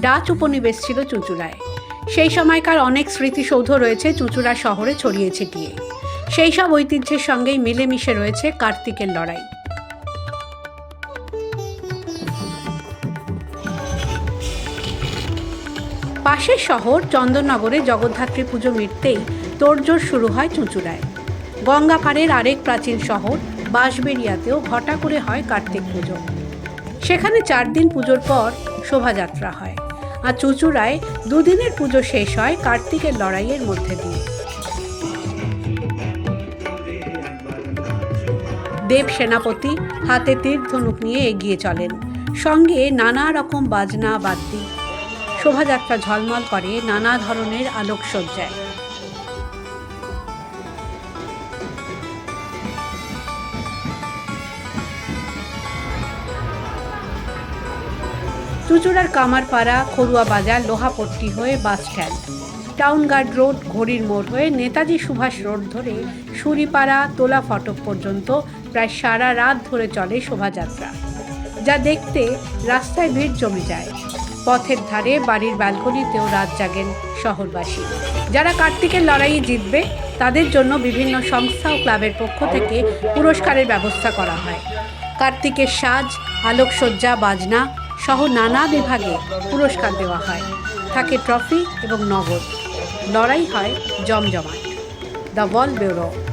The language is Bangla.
ডাচ উপনিবেশ ছিল চুঁচুড়ায়। সেই সময়কার অনেক স্মৃতিসৌধ রয়েছে চুঁচুড়া শহরে ছড়িয়ে ছিটিয়ে। সেই সব ঐতিহ্যের সঙ্গেই মিলেমিশে রয়েছে কার্তিকের লড়াই। পাশের শহর চন্দননগরে জগদ্ধাত্রী পুজো মিটতেই তোড়জোড় শুরু হয় চুঁচুড়ায়। গঙ্গাপাড়ের আরেক প্রাচীন শহর, বাঁশবেড়িয়াতেও ঘটা করে হয় কার্তিক পুজো। সেখানে চার দিন পুজোর পর শোভাযাত্রা হয়। আর চুচুড়ায় দুদিনের পুজো শেষ হয় কার্তিকের লড়াইয়ের মধ্যে দিয়ে। দেব সেনাপতি হাতে তীর ধনুক নিয়ে এগিয়ে চলেন। সঙ্গে নানা রকম বাজনা বাদ্যি। শোভাযাত্রা ঝলমল করে নানা ধরনের আলোকসজ্জায়। চুচুড়ার কামারপাড়া খড়ুয়া বাজার লোহাপট্টি হয়ে bus stand. Town guard road, ঘড়ির মোড় হয়ে নেতাজি সুভাষ রোড ধরে সুরিপাড়া, তোলা ফটক পর্যন্ত প্রায় সারা রাত ধরে চলে শোভাযাত্রা, যা দেখতে রাস্তায় ভিড় জমে যায়। পথের ধারে বাড়ির ব্যালকনিতেও রাত জাগেন শহরবাসী। যারা কার্তিকের লড়াইয়ে জিতবে, তাদের জন্য বিভিন্ন সংস্থা ও ক্লাবের পক্ষ থেকে পুরস্কারের ব্যবস্থা করা হয়। কার্তিকের সাজ, আলোকসজ্জা, বাজনা সহ নানা বিভাগে পুরস্কার দেওয়া হয়। থাকে ট্রফি এবং নগদ। লড়াই হয় জমজমাট। The wall bureau.